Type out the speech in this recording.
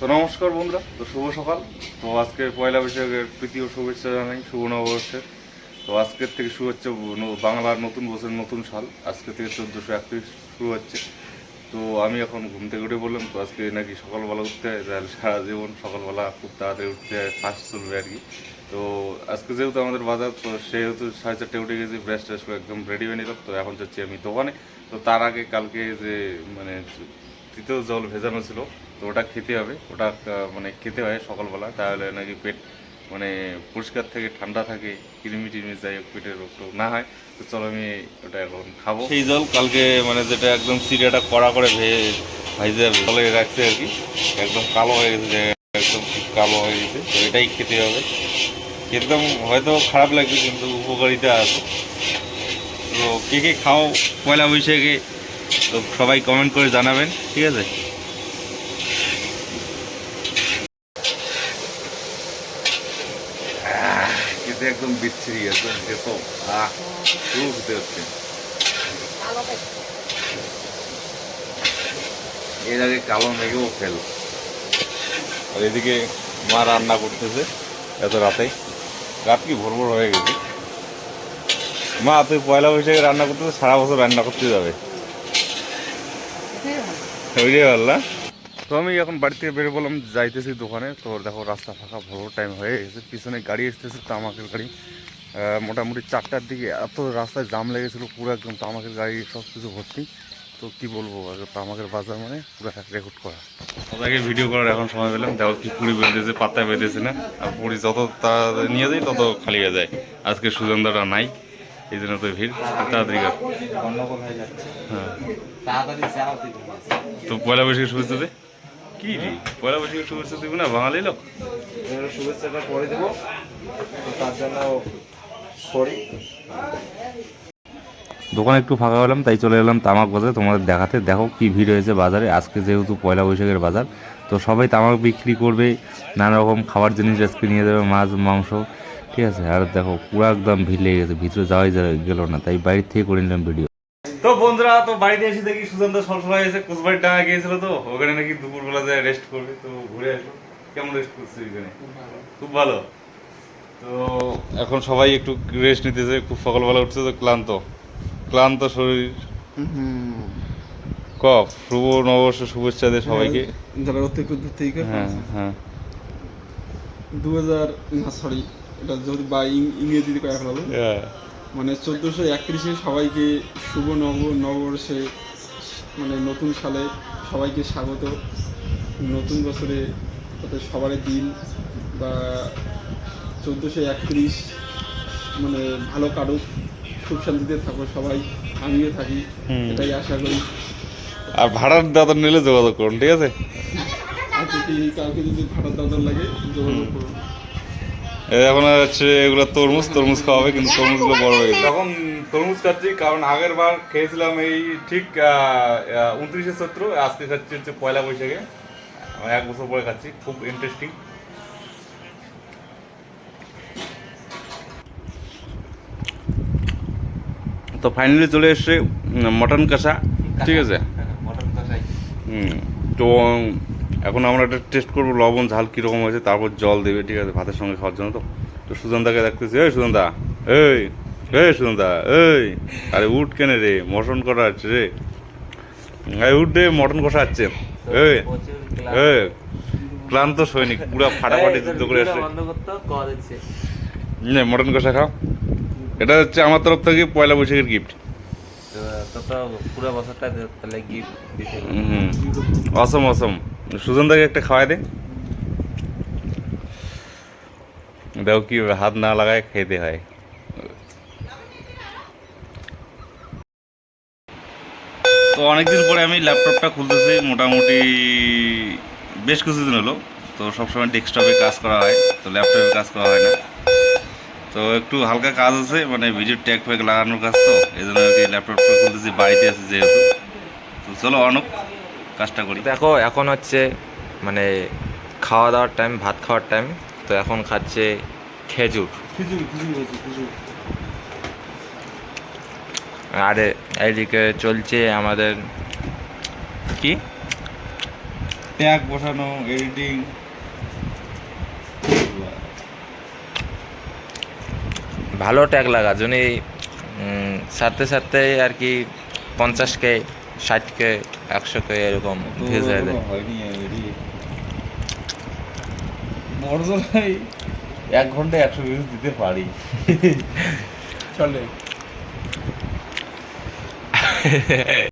তো নমস্কার বন্ধুরা, তো শুভ সকাল। তো আজকে পয়লা বৈশাখের ও শুভেচ্ছা জানাই, শুভ নববর্ষের। তো আজকের থেকে শুরু হচ্ছে বাংলার নতুন বছরের নতুন সাল। আজকে থেকে চোদ্দোশো একত্রিশ শুরু হচ্ছে। তো আমি এখন ঘুম থেকে উঠে বললাম তো আজকে নাকি সকালবেলা উঠতে হয়, তাহলে সারা জীবন সকালবেলা খুব তাড়াতাড়ি উঠতে হয় ফার্স্ট চলবে আর কি। তো আজকে যেহেতু আমাদের বাজার, তো সেহেতু সাড়ে চারটে উঠে গেছি ব্রাশ ট্রাশ একদম রেডি হয়ে নিলাম। তো এখন যাচ্ছি আমি দোকানে। তো তার আগে কালকে যে মানে তৃতীয় জল ভেজানো ছিল, তো ওটা খেতে হবে। ওটা মানে খেতে হয় সকালবেলা। তাহলে নাকি পেট মানে পরিষ্কার থেকে, ঠান্ডা থাকে কিরমি টিরমি যাই হোক পেটের রোগ টোগ না হয়। তো চলো আমি ওটা এখন খাব। সেই জল কালকে মানে যেটা একদম সিরিয়াটা কড়া করে ভাইজে জলে রাখছে আর কি। একদম কালো হয়ে গেছে একদম কালো হয়ে গেছে, তো এটাই খেতে হবে। একদম হয়তো খারাপ লাগবে, কিন্তু উপকারিতা আছে। তো কে কে খাও, পয়লা বৈশাখে তো সবাই কমেন্ট করে জানাবেন, ঠিক আছে? একদম বিচ্ছিরি, একদম খেতো আহ এর আগে কালো মেঘেও ফেল আর এদিকে মা রান্না করতেছে এত রাতে। রাত কি ভোর ভোর হয়ে গেছে? মা, তুই পয়লা বৈশাখে রান্না করতেছে সারা বছর রান্না করতে যাবে। বললা তো আমি এখন বাড়ি থেকে বেরিয়ে বললাম যাইতেছি দোকানে। তো দেখো রাস্তা ফাঁকা, ভোর টাইম হয়ে গেছে। পিছনে গাড়ি এসতেছে তামাকের গাড়ি। মোটামুটি চারটার দিকে এত রাস্তায় জাম লেগেছিলো, পুরো একদম তামাকের গাড়ি সব কিছু ভর্তি। তো কি বলব তামাকের বাজার মানে পুরো রেকর্ড করা। সবাইকে ভিডিও করার এখন সময় পেলাম। দেখো কি পুরি বেঁধেছে পাত্তা বেঁধেছে না। আর পুরি যত তা নিয়ে যাই তত খালি হয়ে যায়। আজকে সুগন্ধাটা নাই। এই জন্য তো ভিড় তাড়াতাড়ি কর। হয়ে। হ্যাঁ তো পয়লা বৈশাখের শুভেচ্ছা দে। কি রে? পয়লা বৈশাখের শুভেচ্ছা দিব না? বাঙালি লোক? শুভেচ্ছাটা করে দেবো। তার জন্য সরি। দোকানে একটু ফাঁকা হলাম তাই চলে এলাম তামাক বাজারে। তোমাদের দেখাতে দেখো কি ভিড় হয়েছে বাজারে। আজকে যেহেতু পয়লা বৈশাখের বাজার তো সবাই তামাক বিক্রি করবে নানা রকম খাবার জিনিস আজকে নিয়ে যাবে মাছ মাংস। ঠিক আছে আর দেখো পুরো একদম ভিড় লেগে গেছে ভিতরে যাওয়াই গেল না তাই বাইরে থেকে করে নিলাম ভিডিও তো বন্ধুরা তো বাড়িতে এসে দেখি সুশান্ত সবসময় এসে কুচবাড়ি টাকা গিয়েছিল তো ওখানে নাকি দুপুরবেলা যায় রেস্ট করবে তো ঘুরে আসলো। কেমন রেস্ট করছে এখানে খুব ভালো। তো এখন সবাই একটু রেস্ট নিতেছে খুব সকালবেলা উঠছে তো ক্লান্ত। ক্লান্ত শরীর। কফ শুভ নববর্ষ শুভেচ্ছা দে সবাইকে। যারা অতিরিক্ত দূর থেকে হ্যাঁ হ্যাঁ। দু হাজার না সরি এটা যদি বা ইংরেজিতে কয়া ফেলালো হ্যাঁ। মানে চোদ্দোশো একত্রিশে সবাইকে শুভ নব নববর্ষে মানে নতুন সালে সবাইকে স্বাগত। নতুন বছরে যাতে সবার দিন বা চোদ্দোশো একত্রিশ মানে ভালো কাটুক সুখ শান্তিতে থাকো সবাই আমিও থাকি এটাই আশা করি। আর ভাড়ার দাদা নিলে যোগাযোগ করুন ঠিক আছে? যদি কাউকে যদি ভাড়ার দাদর লাগে যোগাযোগ করুন। এখন হচ্ছে এগুলো তরমুজ তরমুজ খাওয়াবে কিন্তু তরমুজগুলো বড় হয়ে গেছে। এখন তরমুজ খাচ্ছি কারণ আগের বার খেয়েছিলাম এই ঠিক উনত্রিশে চৈত্র আজকে খাচ্ছি হচ্ছে পয়লা বৈশাখে। এক বছর পরে খাচ্ছি খুব ইন্টারেস্টিং তো ফাইনালি চলে এসছে মটন কষা ঠিক আছে? মটন কষাই। হুম তো এখন আমরা একটা টেস্ট করব লবণ ঝাল কীরকম হয়েছে তারপর জল দেবে ঠিক আছে ভাতের সঙ্গে খাওয়ার জন্য তো। তো সুজনদাকে দেখতেছি এই সুজনদা এই এই সুজনদা এই আরে উঠ কেনে রে মটন করা আছে রে? এই উঠ রে মটন কষা আছে এই এই ক্লান্ত সৈনিক পুরো ফাটাফাটি যুদ্ধ করে নে মটন কষা খাও। এটা হচ্ছে আমার তরফ থেকে পয়লা বৈশাখের গিফট তো তো পুরো বছরটা তাহলে গিফট দিতে হুম অসম অসম সুজনদাকে একটা খাওয়াই দে। দেখো কি হাত না লাগায় খেতে হয়। তো অনেকদিন পরে আমি ল্যাপটপটা খুলতেছি, মোটামুটি বেশ কিছুদিন হলো। তো সবসময় ডেস্কটপে কাজ করা হয়, তো ল্যাপটপে কাজ করা হয় না। তো একটু হালকা কাজ আছে মানে ভিডিও ট্যাগ ফ্যাগ লাগানোর কাজ তো এই জন্য আর কি ল্যাপটপটা খুলতেছি বাড়িতে আছি যেহেতু। তো চলো অনেক কাজটা করি। দেখো এখন হচ্ছে মানে খাওয়া দাওয়ার টাইম ভাত খাওয়ার টাইম তো এখন খাচ্ছে খেজুর। আর এইদিকে চলছে আমাদের কি? ট্যাগ বসানো এডিটিং ভালো ট্যাগ লাগা যিনি সারতে সারতে আর কি পঞ্চাশ কে ষাট কে একশো কে এরকম ভিউজ হয়ে যায় এক ঘন্টায় একশো ভিউজ দিতে পারি। চলে।